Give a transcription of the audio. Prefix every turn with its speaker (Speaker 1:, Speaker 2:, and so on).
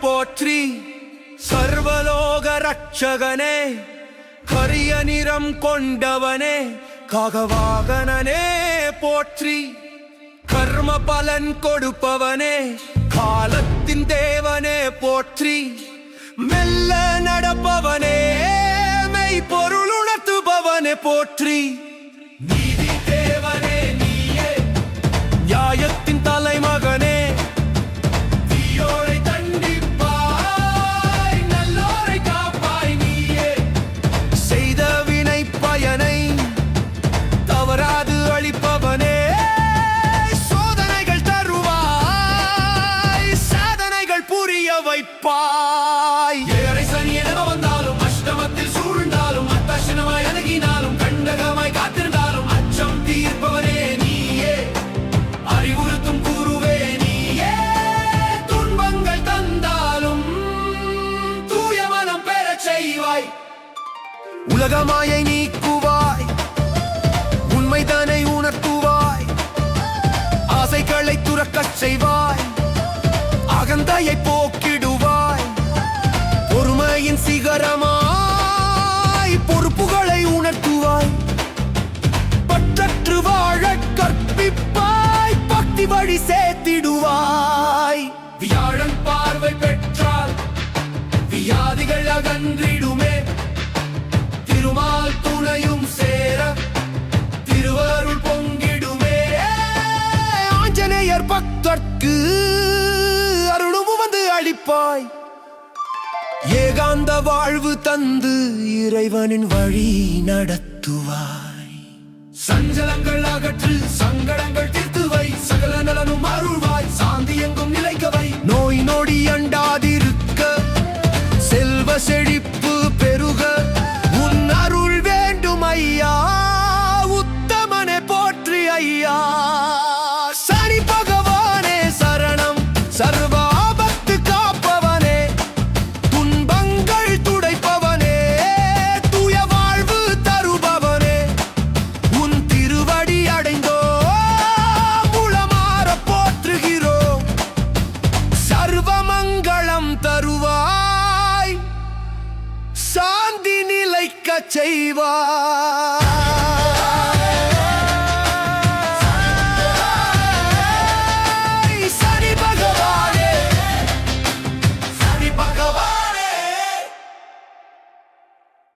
Speaker 1: போற்றி சர்வலோக ரட்சகனே கரிய நிறம் கொண்டவனே ககவாகனே போற்றி. கர்ம பலன் கொடுப்பவனே காலத்தின் தேவனே போற்றி. மெல்ல நடப்பவனே மெய் பொருள் உணர்த்துபவனே போற்றி. வைப்பாய். ஏழை சனி என வந்தாலும் அஷ்டமத்தில் சூழ்ந்தாலும் அத்தர்ஷனமாய் அணுகினாலும் கண்டகமாய் காத்திருந்தாலும் அச்சம் தீர்ப்பவனே நீயே. அறிவுறுத்தும் கூறுவே நீயே. துன்பங்கள் தந்தாலும் தூய மனம் பெறச் செய்வாய். உலகமாயை நீக்குவாய். உண்மைதானை உணர்த்துவாய். ஆசைகளை துறக்கச் செய்வாய். பொறுமையின் பொறுப்புகளை உணர்த்துவாய். பற்றற்று வாழ கற்பிப்பாய் பக்தி வழி சேர்த்திடுவாய். வியாழன் பார்வை பெற்றால் வியாதிகள் அகன்றிடுமே. திருமால் துணையும் சேர திருவருள் பொங்கிடுமே. ஆஞ்சநேயர் பக்தர்க்கு அருளும் வந்து அளிப்பாய். ஏகாந்த வாழ்வு தந்து இறைவனின் வழி நடத்துவாய். சஞ்சலங்கள் அகற்று சங்கடங்கள் தீர்த்துவை சகல நலனும் அருள்வாய் சாந்தி எங்கும் நிலைக்கவை. நோய் நொடி அண்டாதிருக்க செல்வ செழிப்பு செய்வார்